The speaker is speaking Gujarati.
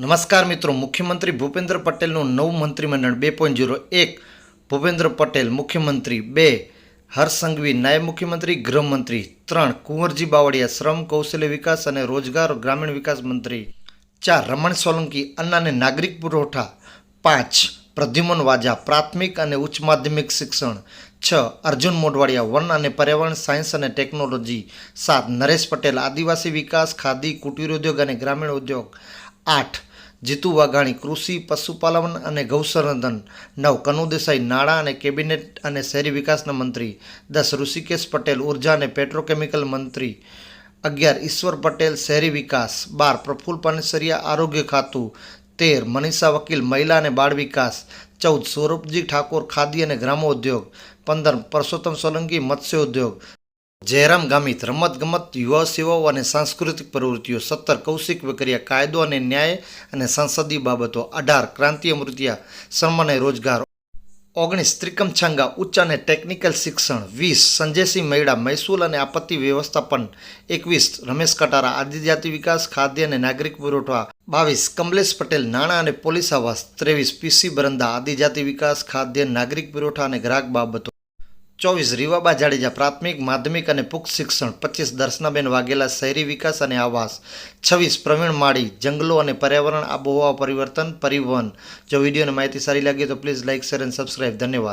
નમસ્કાર મિત્રો, મુખ્યમંત્રી ભૂપેન્દ્ર પટેલનું નવું મંત્રીમંડળ બે પોઈન્ટ ઝીરો એક. ભૂપેન્દ્ર પટેલ મુખ્યમંત્રી, બે. હર્ષ સંઘવી, નાયબ મુખ્યમંત્રી, ગૃહમંત્રી, ત્રણ. કુંવરજી બાવળિયા, શ્રમ, કૌશલ્ય વિકાસ અને રોજગાર, ગ્રામીણ વિકાસ મંત્રી, ચાર. રમણ સોલંકી અન્ન અને નાગરિક પુરવઠા, પાંચ. પ્રદ્યુમન વાજા, પ્રાથમિક અને ઉચ્ચ માધ્યમિક શિક્ષણ, છ. અર્જુન મોઢવાડિયા, વન અને પર્યાવરણ સાયન્સ અને ટેકનોલોજી, સાત. નરેશ પટેલ, આદિવાસી વિકાસ, ખાદી, કુટીર ઉદ્યોગ અને ગ્રામીણ ઉદ્યોગ, આઠ. જીતુ વાઘાણી કૃષિ, પશુપાલન અને ગૌસંવર્ધન, નવ કનુ દેસાઈ, નાણાં અને કેબિનેટ અને શહેરી વિકાસના મંત્રી, દસ ઋષિકેશ પટેલ, ઊર્જા અને પેટ્રોકેમિકલ મંત્રી, અગિયાર ઈશ્વર પટેલ, શહેરી વિકાસ, બાર પ્રફુલ્લ પાનેસરિયા, આરોગ્ય ખાતું, તેર મનીષા વકીલ, મહિલા અને બાળ વિકાસ, ચૌદ સૌરભજી ઠાકોર ખાદી અને ગ્રામોદ્યોગ, પંદર પરસોત્તમ સોલંકી મત્સ્ય ઉદ્યોગ જયરામ ગામિત રમતગમત યુવા સેવાઓ અને સાંસ્કૃતિક પ્રવૃત્તિઓ, સત્તર કૌશિક વેકરિયા, કાયદો અને ન્યાય અને સંસદીય બાબતો, અઢાર ક્રાંતિ અમૃતિયા શ્રમ અને રોજગાર. ઓગણીસ ત્રિકમ છંગા ઉચ્ચ અને ટેકનિકલ શિક્ષણ. વીસ સંજયસિંહ મૈડા, મહેસૂલ અને આપત્તિ વ્યવસ્થાપન. એકવીસ રમેશ કટારા, આદિજાતિ વિકાસ, ખાદ્ય અને નાગરિક પુરવઠા. બાવીસ કમલેશ પટેલ, નાણાં અને પોલીસ આવાસ. ત્રેવીસ પીસી બરંદા, આદિજાતિ વિકાસ, ખાદ્ય, નાગરિક પુરવઠા અને ગ્રાહક બાબતો. ચોવીસ રીવાબા જાડેજા પ્રાથમિક, માધ્યમિક અને પુખ્ત શિક્ષણ, પચીસ દર્શનાબેન વાઘેલા શહેરી વિકાસ અને આવાસ, છવ્વીસ પ્રવીણ માળી, જંગલો અને પર્યાવરણ આબોહવા પરિવર્તન પરિવહન. જો વિડીયોની માહિતી સારી લાગી તો please like share and subscribe ધન્યવાદ.